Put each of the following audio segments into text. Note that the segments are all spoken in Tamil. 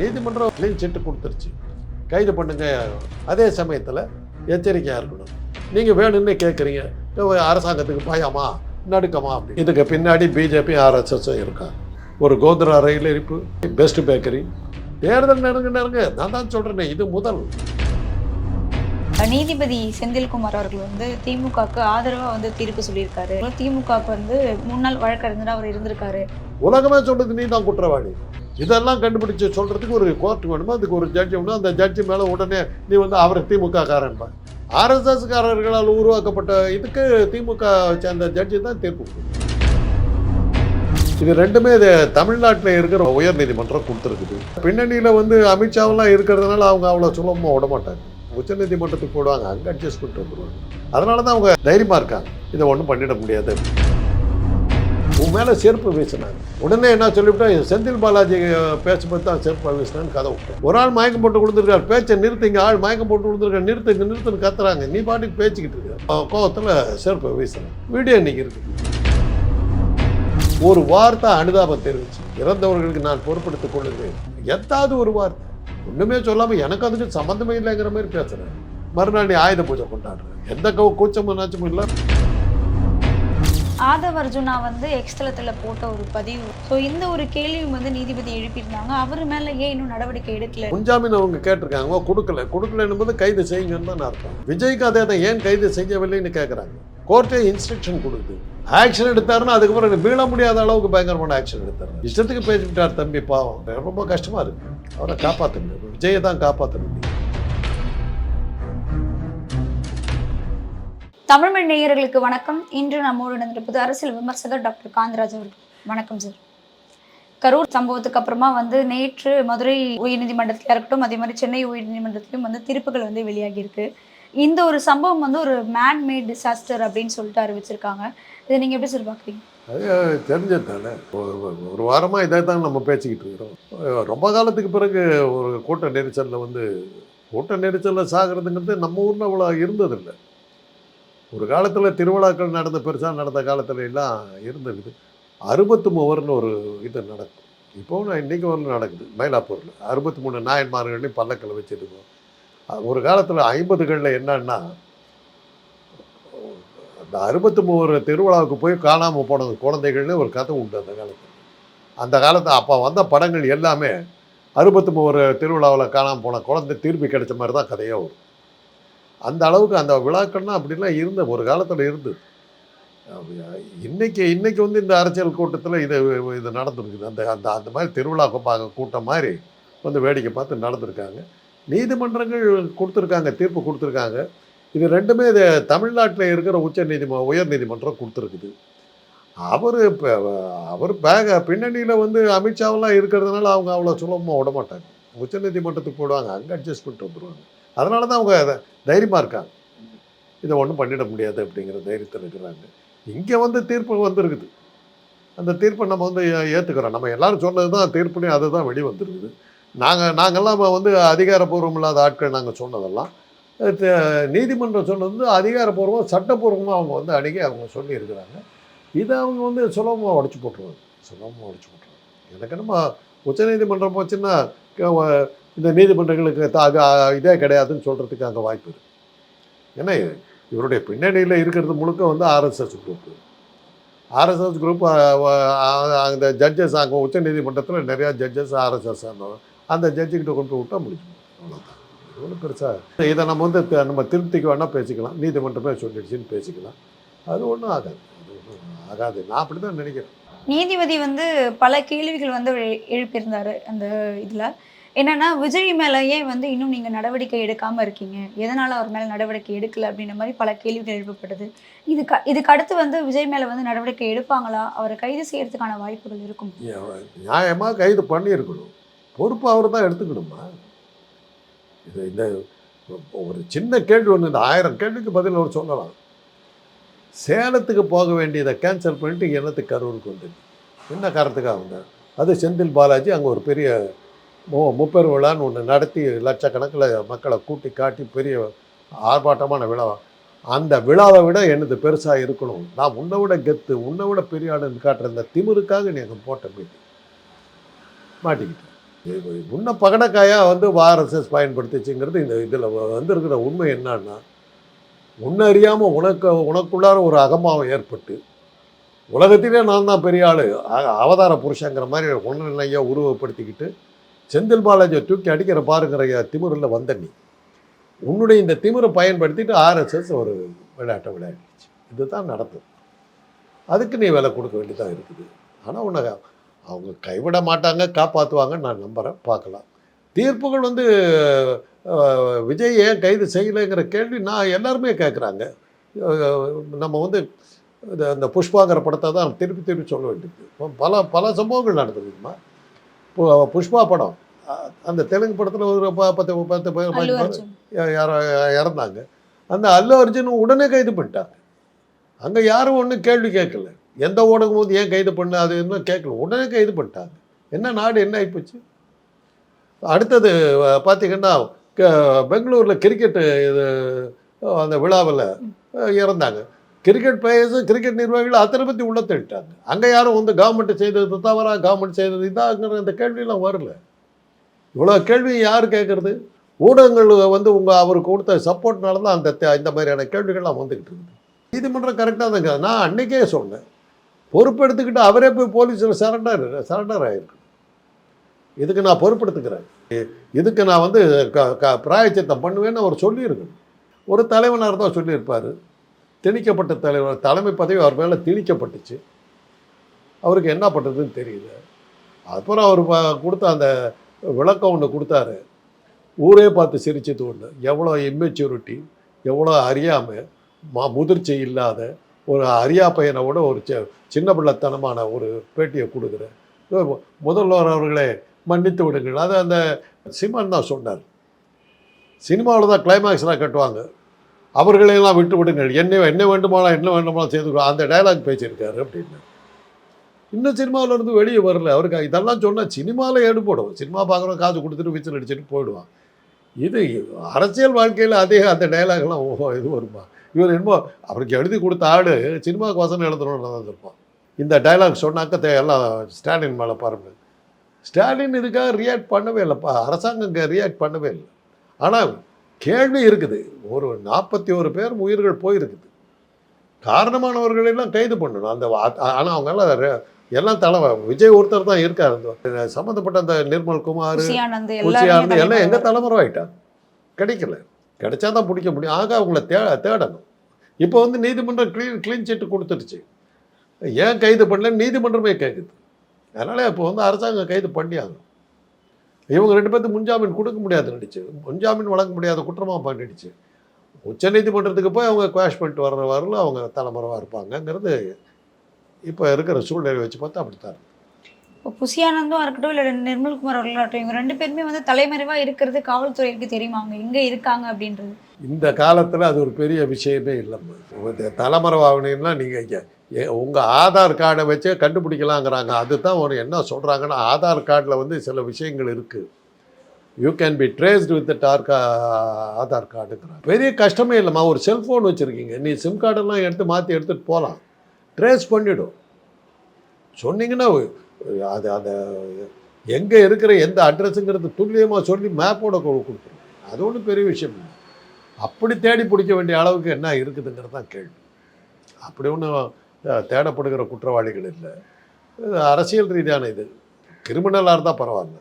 நீதிமன்றம் க்ளீன் சிட்டு கொடுத்துருச்சு. கைது பண்ணுங்க. அதே சமயத்தில் எச்சரிக்கையாக இருக்கணும். நீங்கள் வேணும்னு கேட்குறீங்க அரசாங்கத்துக்கு பயமா? நடுக்கமா அப்படி இதுக்கு பின்னாடி பிஜேபி ஆர்எஸ்எஸும் இருக்காங்க ஒரு கோத்ரா ரயில் எரிப்பு பெஸ்ட் பேக்கரி தேர்தல் நெருங்க நெருங்க நான் தான் சொல்கிறேனே இது முதல். நீதிபதி செந்தில்குமார் அவர்கள் வந்து திமுகவுக்கு ஆதரவா வந்து தீர்ப்பு சொல்லியிருக்காரு. திமுகவுக்கு வந்து முன்னாள் வழக்கறிஞர் அவர் இருந்திருக்காரு. உலகமே சொல்றது நீ தான் குற்றவாளி. இதெல்லாம் கண்டுபிடிச்சு சொல்கிறதுக்கு ஒரு கோர்ட் வேணுமா? அதுக்கு ஒரு ஜட்ஜி வேணும்? அந்த ஜட்ஜி மேலே உடனே நீ வந்து அவர் திமுக காரன்பா ஆர்எஸ்எஸ் காரர்களால் உருவாக்கப்பட்ட இதுக்கு திமுக சேர்ந்த ஜட்ஜி தான் தீர்ப்பு இது ரெண்டுமே இது தமிழ்நாட்டில் இருக்கிற உயர் நீதிமன்றம் கொடுத்துருக்குது. பின்னணியில் வந்து அமித்ஷாவெல்லாம் இருக்கிறதுனால அவங்க அவ்வளோ சுலபமாக விட மாட்டாங்க. உச்ச நீதிமன்றத்துக்கு போடுவாங்க அங்கே அட்ஜஸ்ட் பண்ணிட்டு வந்துடுவாங்க அதனால தான் அவங்க தைரியமாக இருக்காங்க. இதை ஒன்றும் பண்ணிட முடியாது. மேலே செருப்பு வீசினாங்க. உடனே என்ன சொல்லிவிட்டோம் செந்தில் பாலாஜி பேசும்போது தான் செருப்பு வீசினான்னு கதை ஒரு ஆள் மயக்கம் போட்டு கொடுத்துருக்காரு பேச்சை நிறுத்திங்க ஆள் மயக்கம் போட்டு கொடுத்துருக்காரு நிறுத்துங்க நிறுத்துன்னு கத்துறாங்க. நீ பாட்டுக்கு பேச்சுக்கிட்டு இருக்க. கோவத்தில் செருப்பு வீசினேன் வீடியோ இன்னைக்கு இருக்கு. ஒரு வார்த்தை அனுதாபம் தெரிவிச்சு. இறந்தவர்களுக்கு நான் பொறுப்படுத்திக் கொள்ளுகிறேன் எத்தாவது ஒரு வார்த்தை. ஒன்றுமே சொல்லாமல் எனக்கு அதுக்கு சம்மந்தமே இல்லைங்கிற மாதிரி பேசுகிறேன் மறுநாள் ஆயுத பூஜை கொண்டாடுறேன் எந்த கூச்சமும் நாச்சமும் இல்லை. ஆதவ் அர்ஜுனா வந்து எக்ஸ்தலத்தில் போட்ட ஒரு பதிவு. ஸோ இந்த ஒரு கேள்வியும் வந்து நீதிபதி எழுப்பியிருந்தாங்க. அவர் மேலே ஏன் இன்னும் நடவடிக்கை எடுக்கல? முன்ஜாமீன் அவங்க கேட்டிருக்காங்க. கொடுக்கல. கொடுக்கல என்பது கைது செய்யுங்கன்னு தான் அர்த்தம். விஜய்க்கு அதே தான் ஏன் கைது செய்யவில்லைன்னு கேட்குறாங்க கோர்ட்டே இன்ஸ்ட்ரக்ஷன் கொடுக்குது. ஆக்ஷன் எடுத்தாருன்னா அதுக்கப்புறம் மீள முடியாத அளவுக்கு பயங்கரமான ஆக்ஷன் எடுத்தாரு. இஷ்டத்துக்கு பேசிவிட்டார் தம்பி பாவம். ரொம்ப கஷ்டமா இருக்கு. அவரை காப்பாற்றுங்க விஜயை தான் காப்பாற்றணும் தமிழ்மண் நேயர்களுக்கு வணக்கம். இன்று நம்மோடு நடந்திருப்பது அரசியல் விமர்சகர் டாக்டர் காந்தராஜ் அவர்கள். வணக்கம் சார். கரூர் சம்பவத்துக்கு அப்புறமா வந்து நேற்று மதுரை உயர்நீதிமன்றத்திலாக இருக்கட்டும் அதே மாதிரி சென்னை உயர்நீதிமன்றத்திலும் வந்து தீர்ப்புகள் வந்து வெளியாகியிருக்கு. இந்த ஒரு சம்பவம் வந்து ஒரு மேன்மேட் டிசாஸ்டர் அப்படின்னு சொல்லிட்டு அறிவிச்சிருக்காங்க. இதை நீங்க எப்படி சார் பார்க்குறீங்க? அது தெரிஞ்சது தானே. ஒரு ஒரு வாரமாக இதை தான் நம்ம பேசிக்கிட்டு இருக்கிறோம். ரொம்ப காலத்துக்கு பிறகு ஒரு கூட்ட நெரிசலில் வந்து கூட்ட நெரிசலில் சாகிறதுங்கிறது நம்ம ஊரில் அவ்வளோ இருந்ததில்லை. ஒரு காலத்தில் திருவிழாக்கள் நடந்த பெருசாக நடந்த காலத்துல எல்லாம் இருந்தது. அறுபத்து மூவர்னு ஒரு இது நடக்கும். இப்போவும் நான் இன்றைக்கி வரலும் நடக்குது மயிலாப்பூரில். அறுபத்தி மூணு நாயன்மார்களையும் பல்லக்கில் வச்சுருக்கோம். ஒரு காலத்தில் ஐம்பதுகளில் என்னன்னா அந்த அறுபத்தி மூணு திருவிழாவுக்கு போய் காணாமல் போன குழந்தைகள்னு ஒரு கதை உண்டு அந்த காலத்தில். அந்த காலத்தில் அப்போ வந்த படங்கள் எல்லாமே அறுபத்தி மூணு திருவிழாவில் காணாமல் போன குழந்தை திருப்பி கிடைச்ச மாதிரி தான் கதையாக வரும். அந்த அளவுக்கு அந்த விழாக்கள்னால் அப்படிலாம் இருந்த ஒரு காலத்தில் இருந்தது அப்ப இன்னைக்கு இன்னைக்கு வந்து இந்த அரசியல் கூட்டத்தில் இது இது நடந்துருக்குது. அந்த அந்த அந்த மாதிரி திருவிழா பா- கூட்டம் மாதிரி வந்து வேடிக்கை பார்த்து நடந்திருக்காங்க. நீதிமன்றங்கள் கொடுத்துருக்காங்க தீர்ப்பு கொடுத்துருக்காங்க. இது ரெண்டுமே இது தமிழ்நாட்டில் இருக்கிற உச்ச நீதிம உயர் நீதிமன்றம் கொடுத்துருக்குது. அவர் இப்போ அவர் பேக பின்னணியில் வந்து அமித்ஷாவெல்லாம் இருக்கிறதுனால அவங்க அவ்வளோ சுலபமாக விட மாட்டாங்க. உச்சநீதிமன்றத்துக்கு போடுவாங்க அங்கே அட்ஜஸ்ட் பண்ணிட்டு வந்துடுவாங்க அதனால தான் அவங்க தைரியமாக இருக்காங்க. இதை ஒன்றும் பண்ணிட முடியாது அப்படிங்கிற தைரியத்தில் இருக்கிறாங்க. இங்கே வந்து தீர்ப்பு வந்திருக்குது. அந்த தீர்ப்பை நம்ம வந்து ஏ- ஏற்றுக்கிறோம் நம்ம எல்லாரும் சொன்னது தான் தீர்ப்புலையும் அதுதான் வெளி வந்திருக்குது நாங்கள் நாங்கள்லாம் வந்து அதிகாரப்பூர்வம் இல்லாத ஆட்கள் நாங்கள் சொன்னதெல்லாம் த- நீதிமன்றம் சொன்னது வந்து அதிகாரப்பூர்வம் சட்டப்பூர்வமாக அவங்க வந்து அணுகி அவங்க சொல்லியிருக்கிறாங்க. இதை அவங்க வந்து சுலபமாக உடச்சி போட்டுருவாங்க. சுலபமாக உடச்சி போட்டுருவாங்க. எனக்கு நம்ம உச்சநீதிமன்றம் போச்சுன்னா இந்த நீதிமன்றங்களுக்கு த- இதே கிடையாதுன்னு சொல்கிறதுக்கு அங்கே வாய்ப்பு இருக்குது ஏன்னா இவருடைய பின்னணியில் இருக்கிறது முழுக்க வந்து ஆர்எஸ்எஸ் குரூப்பு ஆர்எஸ்எஸ் குரூப் அந்த ஜட்ஜஸ் அங்கே உச்ச நீதிமன்றத்தில் நிறையா ஜட்ஜஸ் ஆர்எஸ்எஸ் அந்த ஜட்ஜுக்கிட்ட கொண்டு விட்டால் முடிச்சு அவ்வளோதான் ஒன்றும் பெருசாக இதை நம்ம வந்து த- நம்ம திருப்திக்கு வேணால் பேசிக்கலாம். நீதிமன்றமே சொல்லிடுச்சுன்னு பேசிக்கலாம். அது ஒன்றும் ஆகாது. அது ஒன்றும் ஆகாது. நான் அப்படி தான் நினைக்கிறேன். நீதிபதி வந்து பல கேள்விகள் வந்து எழுப்பியிருந்தார் அந்த இதில். என்னன்னா விஜய் மேலேயே ஏன் வந்து இன்னும் நீங்க நடவடிக்கை எடுக்காம இருக்கீங்க. எதனால அவர் மேல நடவடிக்கை எடுக்கல அப்படின்ற மாதிரி பல கேள்விகள் எழுப்பப்பட்டது இதுக்கு இதுக்கு அடுத்து வந்து விஜய் மேல வந்து நடவடிக்கை எடுப்பாங்களா? அவரை கைது செய்யறதுக்கான வாய்ப்புகள் இருக்கும். நியாயமாக கைது பண்ணியிருக்கணும். பொறுப்பு அவர் தான் எடுத்துக்கணுமா? இது இந்த ஒரு சின்ன கேள்வி ஒன்று இந்த ஆயிரம் கேள்விக்கு பதில் அவர் சொல்லலாம். சேலத்துக்கு போக வேண்டியதை கேன்சல் பண்ணிட்டு என்னத்துக்கு கரூருக்கு வந்து என்ன காரணத்துக்காக வந்தார்? அது செந்தில் பாலாஜி அங்கே ஒரு பெரிய மு முப்பெரு விழான்னு ஒன்று நடத்தி லட்சக்கணக்கில் மக்களை கூட்டி காட்டி பெரிய ஆர்ப்பாட்டமான விழாவா? அந்த விழாவை விட எனது பெருசாக இருக்கணும். நான் உன்னை விட கெத்து உன்னை விட பெரிய ஆளுன்னு காட்டுற இந்த திமிருக்காக நீ அங்கே போட்ட மீட்டிங். மாட்டிக்கிட்டேன் முன்ன பகடக்காயாக வந்து ஆர்எஸ்எஸ் பயன்படுத்திச்சுங்கிறது இந்த இதில் வந்திருக்கிற உண்மை என்னன்னா முன்ன அறியாமல் உனக்கு உனக்குள்ளார ஒரு அகம்பாவம் ஏற்பட்டு உலகத்திலே நான் தான் பெரிய ஆள். அவதார புருஷங்கிற மாதிரி ஒன்று உருவப்படுத்திக்கிட்டு செந்தில் பாலாஜியை தூக்கி அடிக்கிற பாருங்கிற திமிரில் வந்த நீ. உன்னுடைய இந்த திமிரை பயன்படுத்திட்டு ஆர்எஸ்எஸ் ஒரு விளையாட்டை விளையாடிச்சு இதுதான் நடந்தது. அதுக்கு நீ விலை கொடுக்க வேண்டியதாக இருக்குது. ஆனால் உன்னை அவங்க கைவிட மாட்டாங்க காப்பாற்றுவாங்கன்னு நான் நம்புகிறேன் பார்க்கலாம். தீர்ப்புகள் வந்து விஜய் ஏன் கைது செய்யலைங்கிற கேள்வி நான் எல்லாருமே கேட்குறாங்க நம்ம வந்து இந்த இந்த புஷ்பாங்கிற படத்தை தான் திருப்பி திருப்பி சொல்ல வேண்டியது. பல பல சம்பவங்கள் நடந்ததுமா இப்போ புஷ்பா படம். அந்த தெலுங்கு படத்தில் ஒரு ப- பத்து பத்து பேர் யாரோ இறந்தாங்க. அந்த அல்லு அர்ஜுன் உடனே கைது பண்ணிட்டாங்க. அங்கே யாரும் ஒன்றும் கேள்வி கேட்கல. எந்த ஊடகம் போது ஏன் கைது பண்ண அது இன்னும் கேட்கல. உடனே கைது பண்ணிட்டாங்க. என்ன நாடு என்ன ஆகிப்போச்சு அடுத்தது பார்த்தீங்கன்னா பெங்களூரில் கிரிக்கெட்டு இது அந்த விழாவில் இறந்தாங்க. கிரிக்கெட் பிளேயர்ஸு கிரிக்கெட் நிர்வாகிகள் அத்தனை பற்றி உள்ள தள்ளிட்டாங்க. அங்கே யாரும் வந்து கவர்மெண்ட் செய்தது தவறா கவர்மெண்ட் செய்தது இதாங்கிற இந்த கேள்வியெல்லாம் வரல. இவ்வளோ கேள்வி யார் கேட்குறது? ஊடகங்கள் வந்து உங்கள் அவருக்கு கொடுத்த சப்போர்ட்னால தான் அந்த இந்த மாதிரியான கேள்விகள்லாம் வந்துக்கிட்டு இருக்குது. நீதிமன்றம் கரெக்டாக தாங்க நான் அன்னைக்கே சொன்னேன். பொறுப்பெடுத்துக்கிட்டு அவரே போய் போலீஸில் சரண்டர் சரண்டர் ஆகிருக்கு இதுக்கு நான் பொறுப்பெடுத்துக்கிறேன். இதுக்கு நான் வந்து க க பிராயச்சித்தம் பண்ணுவேன்னு அவர் சொல்லியிருக்கணும் ஒரு தலைவனாக இருந்தால் சொல்லியிருப்பார். திணிக்கப்பட்ட தலைவர் தலைமை பதவி அவர் மேலே திணிக்கப்பட்டுச்சு. அவருக்கு என்ன பண்ணுறதுன்னு தெரியல. அப்புறம் அவர் கொடுத்த அந்த விளக்கம் ஒன்று கொடுத்தாரு. ஊரே பார்த்து சிரிச்சது ஒன்று எவ்வளோ இம்மெச்சூரிட்டி எவ்வளோ அறியாமல் மா முதிர்ச்சி இல்லாத ஒரு அரியா பையனை விட ஒரு சின்ன பிள்ளைத்தனமான ஒரு பேட்டியை கொடுக்குற முதல்வர் அவர்களே மன்னித்து விடுங்கள். அது அந்த சிம்மன் தான் சொன்னார். சினிமாவில் தான் கிளைமேக்ஸ்லாம் கட்டுவாங்க. அவர்களையெல்லாம் விட்டு விடுங்கள். என்ன என்ன வேண்டுமானால் என்ன வேண்டுமானால் செய்து அந்த டயலாக் பேசியிருக்காரு அப்படின்னு. இன்னும் சினிமாவில் இருந்து வெளியே வரல. அவருக்கு இதெல்லாம் சொன்னால் சினிமாவில் ஈடுபடும் சினிமா பார்க்குறோம் காசு கொடுத்துட்டு விசில் அடிச்சுட்டு போயிடுவான். இது அரசியல் வாழ்க்கையில் அதே அந்த டயலாக்லாம் ஓஹோ இது வருமா? இவர் என்னமோ அவருக்கு எழுதி கொடுத்த ஆடு சினிமாவுக்கு வசனம் எழுதணும்னு தான் இருப்பான் இந்த டயலாக் சொன்னாக்க தே- எல்லாம் ஸ்டாலின் மேலே பாருங்கள் ஸ்டாலின் இதுக்காக ரியாக்ட் பண்ணவே இல்லைப்பா அரசாங்கம் ரியாக்ட் பண்ணவே இல்லை. ஆனால் கேள்வி இருக்குது. ஒரு நாற்பத்தி ஒரு பேர் உயிர்கள் போயிருக்குது. காரணமானவர்களெல்லாம் கைது பண்ணணும். அந்த ஆனால் அவங்க எல்லாம் ரெ- எல்லாம் தலை விஜய் ஒருத்தர் தான் இருக்கார். அந்த சம்மந்தப்பட்ட அந்த நிர்மல் குமார் குஷியானந்த் குச்சியா இருந்து எல்லாம் எங்க தலைமுறை ஆயிட்டாங்க கிடைக்கல. கிடைச்சா தான் பிடிக்க முடியும். ஆக அவங்கள தே தேடணும். இப்போ வந்து நீதிமன்றம் க்ளீன் க்ளீன் சிட்டு கொடுத்துருச்சு ஏன் கைது பண்ணல? நீதிமன்றமே கேட்குது அதனால் இப்போ வந்து அரசாங்கம் கைது பண்ணி ஆகணும் இவங்க ரெண்டு பேர்த்து முன்ஜாமீன் கொடுக்க முடியாது நடிச்சு. முன்ஜாமீன் வழங்க முடியாத குற்றமாக பண்ணிடுச்சு. உச்சநீதிமன்றத்துக்கு போய் அவங்க குவாஷ் பண்ணிட்டு வர்ற வரல அவங்க தலைமறைவாக இருப்பாங்கங்கிறது இப்போ இருக்கிற சூழ்நிலை வச்சு பார்த்தா அப்படித்தான். இப்போ புசியானந்தும் இருக்கட்டும் இல்லை நிர்மல்குமார் அவர்களாகட்டும் இவங்க ரெண்டு பேருமே வந்து தலைமறைவா இருக்கிறது காவல்துறைக்கு தெரியுமா? அவங்க எங்க இருக்காங்க அப்படின்றது. இந்த காலத்தில் அது ஒரு பெரிய விஷயமே இல்லைம்மா தலைமறை வாங்கினீங்கன்னா நீங்கள் உங்கள் ஆதார் கார்டை வச்சே கண்டுபிடிக்கலாங்கிறாங்க. அதுதான் ஒரு என்ன சொல்கிறாங்கன்னா ஆதார் கார்டில் வந்து சில விஷயங்கள் இருக்குது you can be traced with dark Aadhaar கார்டுங்கிறாங்க. பெரிய கஷ்டமே இல்லைம்மா. ஒரு செல்ஃபோன் வச்சுருக்கீங்க. நீ சிம் கார்டெல்லாம் எடுத்து மாற்றி எடுத்துகிட்டு போகலாம் ட்ரேஸ் பண்ணிடும். சொன்னீங்கன்னா அது அந்த எங்கே இருக்கிற எந்த அட்ரஸுங்கிறது துல்லியமாக சொல்லி மேப்போட கொடுத்துரும். அது ஒன்றும் பெரிய விஷயம் இல்லை. அப்படி தேடி பிடிக்க வேண்டிய அளவுக்கு என்ன இருக்குதுங்கிறது தான் கேள்வி. அப்படி ஒன்றும் தேடப்படுகிற குற்றவாளிகள் இல்லை. இது அரசியல் ரீதியான இது. கிரிமினலாக இருந்தால் பரவாயில்ல.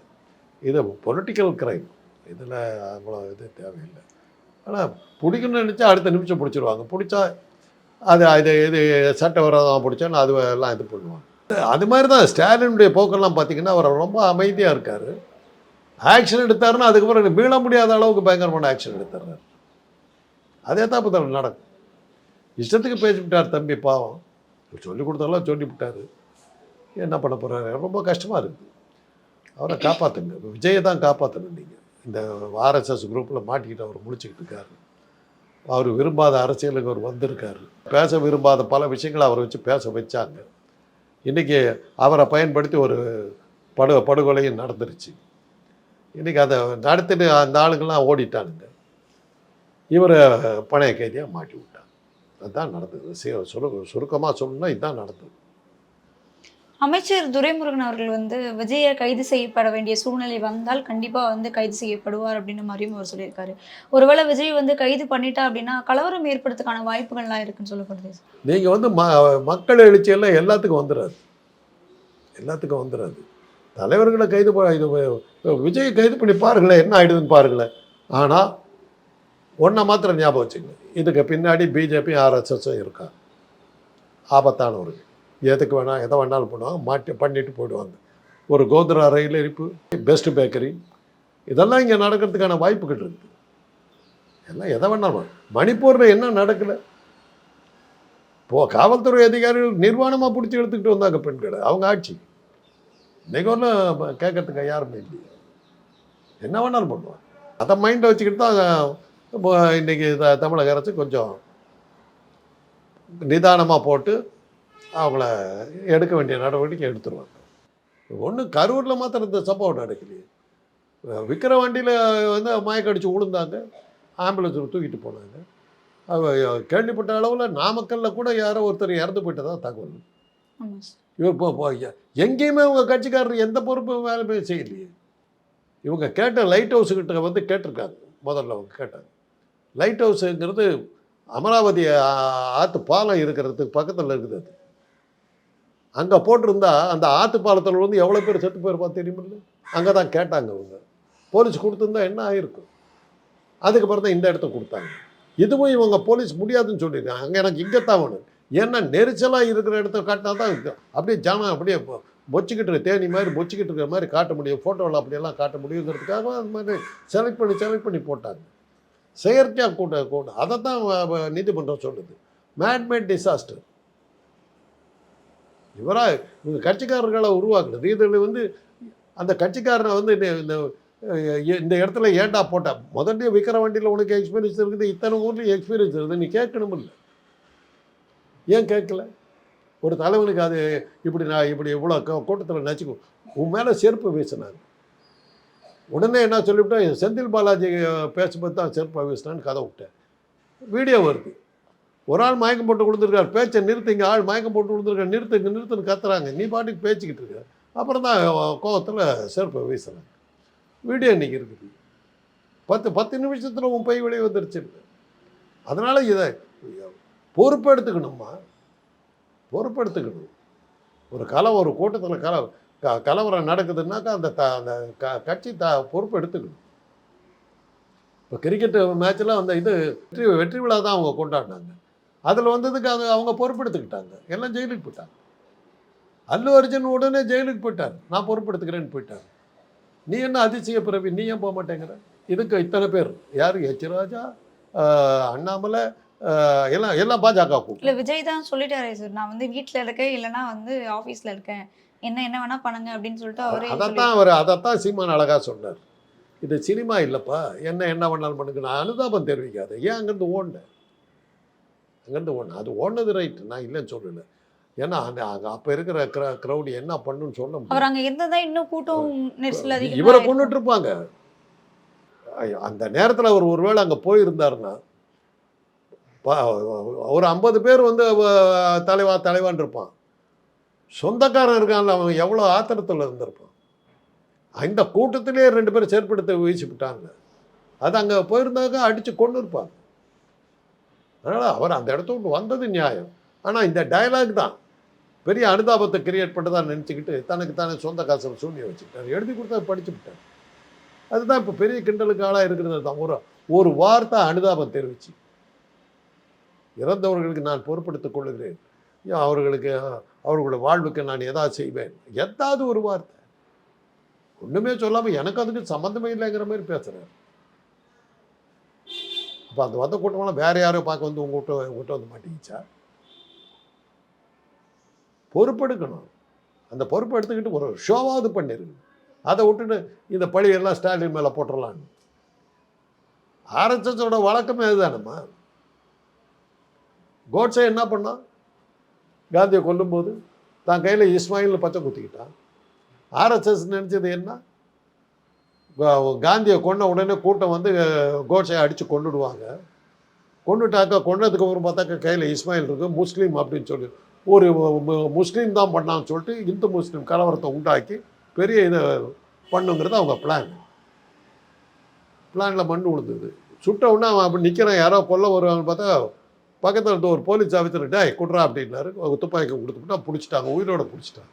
இது பொலிட்டிக்கல் கிரைம் இதில் அவ்வளோ இது தேவையில்லை. ஆனால் பிடிக்கணும்னு நினச்சா அடுத்த நிமிஷம் பிடிச்சிருவாங்க. பிடிச்சா அது அது இது சட்டவிரோதமாக பிடிச்சோன்னு அது எல்லாம் இது பண்ணுவாங்க. அது மாதிரி தான் ஸ்டாலினுடைய போக்கெல்லாம் பார்த்தீங்கன்னா அவர் ரொம்ப அமைதியாக இருக்கார். ஆக்ஷன் எடுத்தாருன்னா அதுக்கப்புறம் மீள முடியாத அளவுக்கு பயங்கரமான ஆக்ஷன் எடுத்துடுறாரு அதே தான் இப்போ நடக்கும் இஷ்டத்துக்கு பேசிவிட்டார் தம்பி பாவம். சொல்லி கொடுத்தாலும் சொல்லி விட்டார். என்ன பண்ண போகிறாரு ரொம்ப கஷ்டமாக இருக்குது அவரை காப்பாற்றுங்க விஜயை தான் காப்பாற்றணும் நீங்கள் இந்த ஆர்எஸ்எஸ் குரூப்பில் மாட்டிக்கிட்டு அவர் முடிச்சுக்கிட்டு இருக்காரு. அவர் விரும்பாத அரசியலுக்கு அவர் வந்திருக்காரு. பேச விரும்பாத பல விஷயங்களை அவரை வச்சு பேச வச்சாங்க. இன்றைக்கி அவரை பயன்படுத்தி ஒரு படு படுகொலையும் நடந்துருச்சு. இன்றைக்கி அதை நடத்தின அந்த ஆளுங்கள்லாம் ஓடிட்டானுங்க. இவரை பணைய கைதியாக மாட்டி விட்டாங்க. அதுதான் நடந்தது. சுரு சுருக்கமாக சொல்லணும்னா இதுதான் நடந்தது. அமைச்சர் துரைமுருகன் அவர்கள் வந்து விஜயை கைது செய்யப்பட வேண்டிய சூழ்நிலை வந்தால் கண்டிப்பாக வந்து கைது செய்யப்படுவார் அப்படின்னு மாதிரியும் அவர் சொல்லியிருக்காரு. ஒருவேளை விஜய் வந்து கைது பண்ணிட்டா அப்படின்னா கலவரம் ஏற்படுறதுக்கான வாய்ப்புகள்லாம் இருக்குன்னு சொல்லப்படுது. நீங்கள் வந்து ம மக்கள் எழுச்சியெல்லாம் எல்லாத்துக்கும் வந்துடாது எல்லாத்துக்கும் வந்துடாது தலைவர்களை கைது இது விஜய் கைது பண்ணி பாருங்களேன் என்ன ஆயிடுதுன்னு பாருங்களேன். ஆனால் ஒன்றை மாத்திரம் ஞாபகம் வச்சுக்கங்க. இதுக்கு பின்னாடி பிஜேபி ஆர்எஸ்எஸும் இருக்கா? ஆபத்தானவர்கள். எதுக்கு வேணால் எதை வேணாலும் பண்ணுவாங்க மாட்டி பண்ணிட்டு போயிடுவாங்க. ஒரு கோத்ரா ரயில் எரிப்பு பெஸ்ட் பேக்கரி இதெல்லாம் இங்கே நடக்கிறதுக்கான வாய்ப்புகள் இருக்குது எல்லாம் எதை வேணாலும் மணிப்பூரில் என்ன நடக்கலை? இப்போ காவல்துறை அதிகாரிகள் நிர்வாணமாக பிடிச்சி எடுத்துக்கிட்டு வந்தாங்க பெண்களை அவங்க ஆட்சி. இன்னைக்கு ஒன்றும் கேட்கறதுக்கு யாருமே இல்லை என்ன வேணாலும் பண்ணுவாங்க. அதை மைண்டை வச்சுக்கிட்டு தான் இப்போ த- தமிழக அரசு கொஞ்சம் நிதானமாக போட்டு அவங்கள எடுக்க வேண்டிய நடவடிக்கை எடுத்துருவாங்க. ஒன்று கரூரில் மாத்திரம் இந்த சம்பவம் நடக்கலையே. விக்கிரவாண்டியில் வந்து மயக்கடிச்சு விழுந்தாங்க ஆம்புலன்ஸில் தூக்கிட்டு போனாங்க. கேள்விப்பட்ட அளவில் நாமக்கல்லில் கூட யாரோ ஒருத்தர் இறந்து போயிட்டதா தகவல். இவர் இப்போ எங்கேயுமே அவங்க கட்சிக்காரர் எந்த பொறுப்பு வேலையுமே செய்யலையே. இவங்க கேட்ட லைட் ஹவுஸ் கிட்ட வந்து கேட்டிருக்காங்க. முதல்ல அவங்க கேட்டாங்க. லைட் ஹவுஸுங்கிறது அமராவதி ஆ- ஆத்து பாலம் இருக்கிறதுக்கு பக்கத்தில் இருக்குது அது. அங்கே போட்டிருந்தா அந்த ஆத்து பாலத்தில் வந்து எவ்வளோ பேர் செத்து போயிருப்பா தெரியுமில்ல அங்கே தான் கேட்டாங்க அவங்க போலீஸ் கொடுத்துருந்தா என்ன ஆகிருக்கும் அதுக்கப்புறம் தான் இந்த இடத்த கொடுத்தாங்க. இதுவும் இவங்க போலீஸ் முடியாதுன்னு சொல்லியிருக்காங்க அங்கே எனக்கு இங்கே தான் வேணும். ஏன்னா நெரிசலாக இருக்கிற இடத்த காட்டினா தான் அப்படியே ஜனம் அப்படியே மொச்சிக்கிட்டு பொச்சிக்கிட்டு தேனி மாதிரி பொச்சிக்கிட்டு இருக்கிற மாதிரி காட்ட முடியும். ஃபோட்டோவில் அப்படியெல்லாம் காட்ட முடியுங்கிறதுக்காக அது மாதிரி செலக்ட் பண்ணி செலக்ட் பண்ணி போட்டாங்க. செயற்கையாக கூட்ட கூட்ட அதை தான் நீதிமன்றம் சொல்லுது. மேட்மேட் டிசாஸ்டர் இவராக இவங்க கட்சிக்காரர்களை உருவாக்குறது இதில் வந்து அந்த கட்சிக்காரனை வந்து இந்த- இந்த இடத்துல ஏன்டா போட்ட? முதல்ல விற்கிற வண்டியில் உனக்கு எக்ஸ்பீரியன்ஸ் இருக்குது இத்தனை ஊர்லேயும் எக்ஸ்பீரியன்ஸ் இருக்குது நீ கேட்கணும் இல்லை. ஏன் கேட்கல? ஒரு தலைவனுக்கு அது இப்படி நான் இப்படி இவ்வளோ கூட்டத்தில் நச்சுக்கும் உன் மேலே செருப்பு வீசினாங்க உடனே என்ன சொல்லிவிட்டேன் செந்தில் பாலாஜி பேசும்போது தான் செருப்பை வீசினான்னு கதை விட்டேன். வீடியோ வருது. ஒரு ஆள் மயக்கம் போட்டு கொடுத்துருக்காரு பேச்சை நிறுத்திங்க ஆள் மயக்கம் போட்டு கொடுத்துருக்காரு நிறுத்துங்க நிறுத்துன்னு கத்துறாங்க. நீ பாட்டுக்கு பேச்சுக்கிட்டு இருக்க. அப்புறம் தான் கோவத்தில் செருப்பை வீசுகிறாங்க வீடியோ இன்றைக்கி இருக்குது. பத்து பத்து நிமிஷத்தில் உன் பை வெளியே வந்துருச்சு. அதனால் இதை பொறுப்பெடுத்துக்கணும்மா. பொறுப்பெடுத்துக்கணும். ஒரு கலை ஒரு கூட்டத்தில் கல க கலவரம் நடக்குதுன்னாக்கா அந்த த அந்த க கட்சி த பொறுப்பு எடுத்துக்கணும் இப்போ கிரிக்கெட் மேட்செலாம் அந்த இது வெற்றி வெற்றி விழா தான் அவங்க கொண்டாடினாங்க. அதில் வந்ததுக்கு அது அவங்க பொறுப்பெடுத்துக்கிட்டாங்க. எல்லாம் ஜெயிலுக்கு போயிட்டாங்க. அல்லு அர்ஜுன் உடனே ஜெயிலுக்கு போயிட்டார். நான் பொறுப்பெடுத்துக்கிறேன்னு போயிட்டார். நீ என்ன அதிசய பிறவி? நீ ஏன் போக மாட்டேங்கிற? இதுக்கு இத்தனை பேர்? யார்? எச் ராஜா அண்ணாமலை எல்லாம் எல்லாம் பாஜக இல்ல விஜய் தான் சொல்லிட்டாரே சார் நான் வந்து வீட்ல இருக்கேன் இல்லைன்னா வந்து ஆபீஸ்ல இருக்கேன். என்ன என்ன வேணா பண்ணுங்க அப்படின்னு சொல்லிட்டு அவரே அதைத்தான் அவர் அதைத்தான் சீமான் அழகா சொன்னார். இது சினிமா இல்லைப்பா. என்ன என்ன வேணாலும் பண்ணுங்க. நான் அனுதாபம் தெரிவிக்காது. ஏன் அங்கேருந்து ஓடினேன் அங்கேருந்து ஓடினேன் அது ஓடினது ரைட்டு நான் இல்லைன்னு சொல்லலை. ஏன்னா அந்த அங்கே அப்போ இருக்கிற க்ர க்ரௌடு என்ன பண்ணுன்னு சொல்ல அவர் அங்க இருந்ததா இன்னும் கூட்டம் நெரிசல் இவரை. கொண்டுட்டு இருப்பாங்க அந்த நேரத்தில் அவர் ஒருவேளை அங்கே போயிருந்தாருன்னா ஒரு ஐம்பது பேர் வந்து தலைவா தலைவான் இருப்பான். சொந்தக்காரன் இருக்கான்ல அவன் எவ்வளோ ஆத்திரத்தில் இருந்திருப்பான். அந்த கூட்டத்திலே ரெண்டு பேரும் செயற்படுத்த வீசி விட்டாங்க அது அங்கே போயிருந்தாக்க அடித்து கொண்டு இருப்பாங்க அதனால் அவர் அந்த இடத்த விட்டு வந்தது நியாயம். ஆனால் இந்த டயலாக் தான். பெரிய அனுதாபத்தை கிரியேட் பண்ணதா நினச்சிக்கிட்டு தனக்கு தானே சொந்த காசை சூன்யம் வச்சுக்கிட்டார். எழுதி கொடுத்தா படிச்சு விட்டார். அதுதான் இப்போ பெரிய கிண்டலுக்கு ஆளாக இருக்கிறது தான். ஒரு ஒரு வார்த்தை அனுதாபம் தெரிவிச்சு. இறந்தவர்களுக்கு நான் பொறுப்படுத்திக் கொள்கிறேன் அவர்களுக்கு அவர்களுடைய வாழ்வுக்கு நான் எதாவது செய்வேன். எதாவது ஒரு வார்த்தை. ஒன்றுமே சொல்லாமல் எனக்கு அதுக்கு சம்மந்தமே இல்லைங்கிற மாதிரி பேசுகிறேன் அப்போ அந்த வந்த கூட்டமெல்லாம் வேற யாரையும் பார்க்க வந்து உங்கள்கிட்ட உங்கள்கிட்ட வந்து மாட்டேங்கிச்சா பொறுப்பெடுக்கணும். அந்த பொறுப்பு எடுத்துக்கிட்டு ஒரு ஷோவாவது பண்ணிருக்கு அதை விட்டுட்டு இந்த பழியெல்லாம் ஸ்டாலின் மேலே போட்டுடலான்னு ஆர்எஸ்எஸோட வழக்கமே இதுதானம்மா கோட்ஸே என்ன பண்ணான் காந்தியை கொல்லும்போது தான் கையில் இஸ்மாயில் பச்சை குத்திக்கிட்டான் ஆர்எஸ்எஸ் நினச்சது என்ன? காந்தியை கொன்ன உடனே கூட்டம் வந்து கோட்ஸையை அடித்து கொண்டுடுவாங்க கொண்டுட்டாக்க கொண்டதுக்கு அப்புறம் பார்த்தாக்கா கையில் இஸ்மாயில் இருக்கு முஸ்லீம் அப்படின்னு சொல்லி. ஒரு முஸ்லீம் தான் பண்ணான்னு சொல்லிட்டு இந்து முஸ்லீம் கலவரத்தை உண்டாக்கி பெரிய இதை பண்ணுங்கிறது அவங்க பிளான் பிளானில் மண் விழுந்தது சுட்ட உடனே அவன் அப்படி நிற்கிறான் யாரோ கொல்ல வருவாங்கன்னு பார்த்தா பக்கத்தில் இருந்த ஒரு போலீஸ் ஆஃபீஸர் டே குட்றா அப்படின்னாரு. அவங்க துப்பாக்கி கொடுத்துட்டா பிடிச்சிட்டாங்க உயிரோட பிடிச்சிட்டாங்க.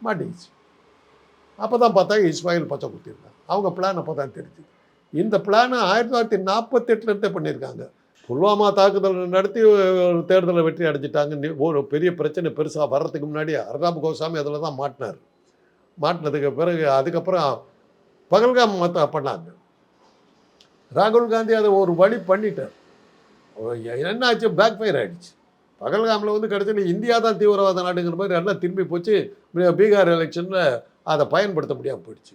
மாட்டிச்சு அப்போ தான் பார்த்தா இஸ்மாயில் பச்சை குத்திருந்தாங்க அவங்க பிளான் அப்போ தான் தெரிஞ்சு இந்த பிளானை ஆயிரத்தி தொள்ளாயிரத்தி நாற்பத்தெட்டுலேருந்தே பண்ணியிருக்காங்க. புல்வாமா தாக்குதல் நடத்தி ஒரு தேர்தலை வெற்றி அடைஞ்சிட்டாங்க. ஒரு பெரிய பிரச்சனை பெருசாக வர்றதுக்கு முன்னாடி அர்ணாப் கோசாமி அதில் தான் மாட்டினார். மாட்டினதுக்கு பிறகு அதுக்கப்புறம் பகல்காம் மத்த பண்ணாங்க. ராகுல் காந்தி அதை ஒரு வழி பண்ணிட்டார். என்ன ஆச்சு பேக் ஃபயர் ஆயிடுச்சு. பகல்காமில் வந்து கடைசியில் இந்தியா தான் தீவிரவாத நாடுங்கிற மாதிரி எல்லாம் திரும்பி போச்சு. பீகார் எலெக்ஷனில் அதை பயன்படுத்த முடியாமல் போயிடுச்சு.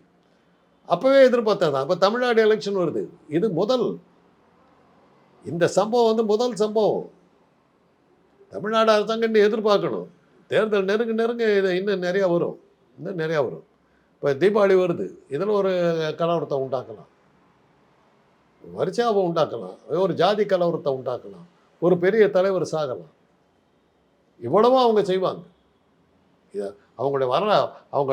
அப்போவே எதிர்பார்த்தது தான். இப்போ தமிழ்நாடு எலெக்ஷன் வருது. இது முதல். இந்த சம்பவம் வந்து முதல் சம்பவம். தமிழ்நாடு அரசாங்கம் எதிர்பார்க்கணும். தேர்தல் நெருங்க நெருங்க இது இன்னும் நிறையா வரும். இன்னும் நிறையா வரும். இப்போ தீபாவளி வருது. இதில் ஒரு கலவரத்தை உண்டாக்கலாம். வரிசாவை உண்டாக்கலாம். ஒரு ஜாதி கலவரத்தை உண்டாக்கலாம். ஒரு பெரிய தலைவர் சாகலாம். இவ்வளவும் அவங்க செய்வாங்க. இதை அவங்களுடைய வர அவங்க